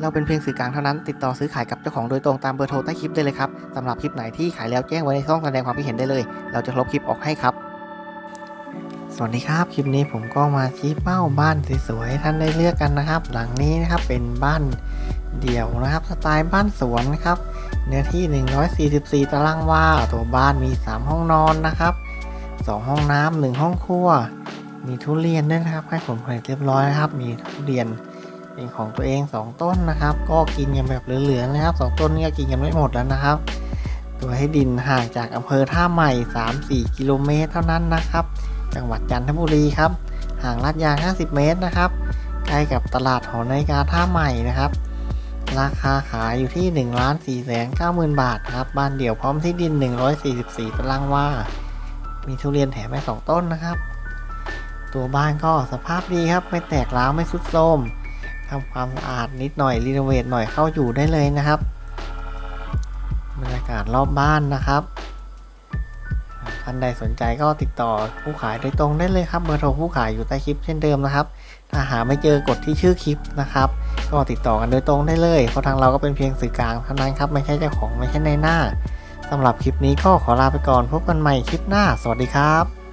เราเป็นเพียงสื่อกลางเท่านั้น ติดต่อซื้อขายกับเจ้าของโดยตรงตามเบอร์โทรใต้คลิปได้เลยครับสำหรับคลิปไหนที่ขายแล้วแจ้งไว้ในช่องแสดงความคิดเห็นได้เลย เราจะลบคลิปออกให้ครับ สวัสดีครับ คลิปนี้ผมก็มาชี้เป้าบ้านสวยๆท่านได้เลือกกันนะครับ หลังนี้นะครับเป็นบ้านเดี่ยวนะครับสไตล์บ้านสวนนะครับ เนื้อที่ 144 ตารางวาตัวบ้านมี 3 ห้องนอนนะครับ2 ห้องน้ำหนึ่งห้องครัว มีทุเรียนด้วยนะครับให้ผลผลิตเรียบร้อยนะครับ มีทุเรียน เป็นของตัวเอง 2 ต้นนะครับ ก็กินกันแบบเหลือๆนะครับ2ต้นนี้ก็กินกันไม่หมดแล้วนะครับ ตัวให้ดินห่างจากอำเภอท่าใหม่ 3-4 กิโลเมตรเท่านั้นนะครับ จังหวัดจันทบุรีครับ ห่างลาดยาง 50 เมตรนะครับ ใกล้กับตลาดหอนาฬิกาท่าใหม่นะครับ ราคาขายอยู่ที่ 1 4 9 0 0 0 0 บาทครับ บ้านเดี่ยวพร้อมที่ดิน 144 ตารางวา มีทุเรียนแถมไป2ต้นนะครับ ตัวบ้านก็สภาพดีครับ ไม่แตกร้าวไม่สุดโทรม ทำความสะอาดนิดหน่อยรีโนเวทหน่อยเข้าอยู่ได้เลยนะครับบรรยากาศรอบบ้านนะครับท่านใดสนใจก็ติดต่อผู้ขายโดยตรงได้เลยครับเบอร์โทรผู้ขายอยู่ใต้คลิปเช่นเดิมนะครับถ้าหาไม่เจอกดที่ชื่อคลิปนะครับ ก็ติดต่อกันโดยตรงได้เลยเพราะทางเราก็เป็นเพียงสื่อกลางเท่านั้นครับไม่ใช่เจ้าของไม่ใช่ในหน้าสำหรับคลิปนี้ก็ขอลาไปก่อนพบกันใหม่คลิปหน้า สวัสดีครับ